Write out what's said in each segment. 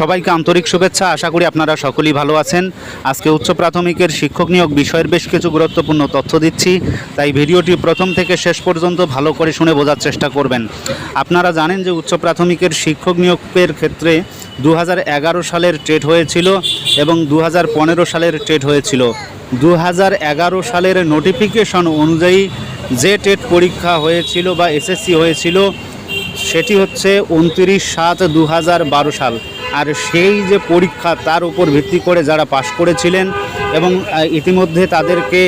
সবাইকে আন্তরিক শুভেচ্ছা। আশা করি আপনারা সকলেই ভালো আছেন। আজকে উচ্চ প্রাথমিকের শিক্ষক নিয়োগ বিষয়ের বেশ কিছু গুরুত্বপূর্ণ তথ্য দিচ্ছি। তাই ভিডিওটি প্রথম থেকে শেষ পর্যন্ত ভালো করে শুনে বোঝার চেষ্টা করবেন। আপনারা জানেন যে উচ্চ প্রাথমিকের শিক্ষক নিয়োগের ক্ষেত্রে দু হাজার এগারো সালের ট্রেড হয়েছিল এবং দু হাজার পনেরো সালের ট্রেড হয়েছিল। দু হাজার এগারো সালের নোটিফিকেশন অনুযায়ী যে টেট পরীক্ষা হয়েছিল বা এসএসসি হয়েছিল, সেটি হচ্ছে উনত্রিশ সাত দু সাল। আর সেই যে পরীক্ষা তার উপর ভিত্তি করে যারা পাশ করেছিলেন এবং ইতিমধ্যে তাদেরকে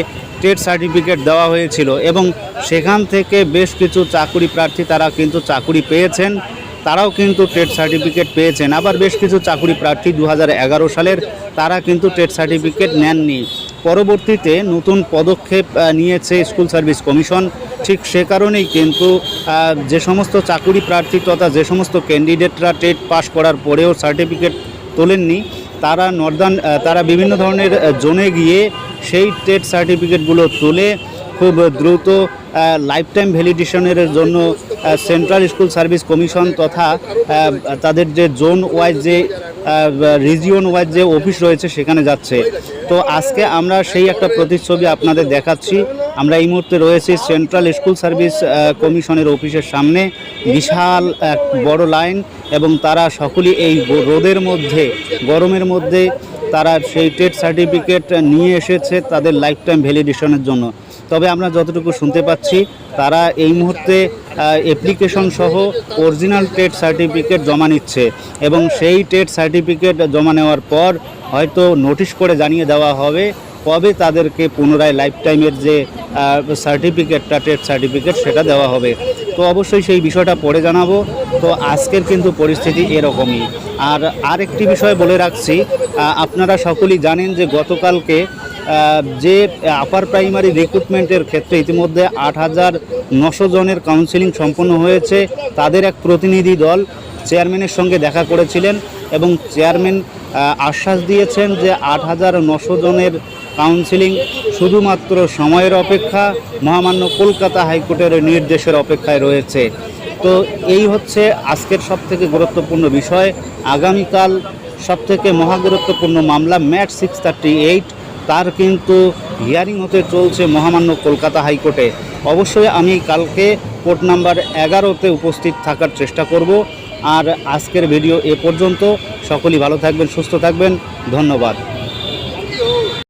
টেট সার্টিফিকেট দেওয়া হয়েছিল এবং সেখান থেকে বেশ কিছু চাকুরি প্রার্থী তারা কিন্তু চাকুরি পেয়েছেন, তারাও কিন্তু টেট সার্টিফিকেট পেয়েছেন। আবার বেশ কিছু চাকুরি প্রার্থী দু হাজার এগারো সালের তারা কিন্তু টেট সার্টিফিকেট নেননি। পরবর্তীতে নতুন পদক্ষেপ নিয়েছে স্কুল সার্ভিস কমিশন। ঠিক সে কারণেই কিন্তু যে সমস্ত চাকুরি প্রার্থী তথা যে সমস্ত ক্যান্ডিডেটরা টেট পাস করার পরেও সার্টিফিকেট তোলেননি, তারা নর্দার্ন তারা বিভিন্ন ধরনের জোনে গিয়ে সেই টেট সার্টিফিকেটগুলো তুলে, খুব দ্রুত লাইফ টাইম ভ্যালিডেশনের জন্য সেন্ট্রাল স্কুল সার্ভিস কমিশন তথা তাদের যে জোন ওয়াইজ যে রিজিয়ন ওয়াইজ যে অফিস রয়েছে সেখানে যাচ্ছে। তো আজকে আমরা সেই একটা প্রতিচ্ছবি আপনাদের দেখাচ্ছি। আমরা এই মুহূর্তে রয়েছি সেন্ট্রাল স্কুল সার্ভিস কমিশনের অফিসের সামনে। বিশাল এক বড় লাইন এবং তারা সকলেই এই রোদের মধ্যে, গরমের মধ্যে তারা সেই টেট সার্টিফিকেট নিয়ে এসেছে তাদের লাইফ টাইম ভ্যালিডেশনের জন্য। তবে আমরা যতটুকু শুনতে পাচ্ছি, তারা এই মুহূর্তে অ্যাপ্লিকেশন সহ অরিজিনাল টেট সার্টিফিকেট জমা নিচ্ছে এবং সেই টেট সার্টিফিকেট জমা নেওয়ার পর হয়তো নোটিশ করে জানিয়ে দেওয়া হবে কবে তাদেরকে পুনরায় লাইফ টাইমের যে সার্টিফিকেটটা টেট সার্টিফিকেট সেটা দেওয়া হবে। তো অবশ্যই সেই বিষয়টা পরে জানাব। তো আজকের কিন্তু পরিস্থিতি এরকমই। আর আরেকটি বিষয় বলে রাখছি আপনারা সকলেই জানেন যে গতকালকে যে আপার প্রাইমারি রিক্রুটমেন্টের ক্ষেত্রে ইতিমধ্যে আট হাজার নশো জনের কাউন্সিলিং সম্পন্ন হয়েছে, তাদের এক প্রতিনিধি দল চেয়ারম্যানের সঙ্গে দেখা করেছিলেন এবং চেয়ারম্যান আশ্বাস দিয়েছেন যে আট হাজার নশো জনের কাউন্সিলিং শুধুমাত্র সময়ের অপেক্ষা, মহামান্য কলকাতা হাইকোর্টের নির্দেশের অপেক্ষায় রয়েছে। তো এই হচ্ছে আজকের সবথেকে গুরুত্বপূর্ণ বিষয়। আগামীকাল সবথেকে মহা গুরুত্বপূর্ণ মামলা ম্যাট সিক্স থার্টি এইট তার কিন্তু হিয়ারিং হতে চলছে মহামান্য কলকাতা হাইকোর্টে। অবশ্যই আমি কালকে কোর্ট নাম্বার এগারোতে উপস্থিত থাকার চেষ্টা করব। আর আজকের ভিডিও এ পর্যন্ত। সকলেই ভালো থাকবেন, সুস্থ থাকবেন। ধন্যবাদ।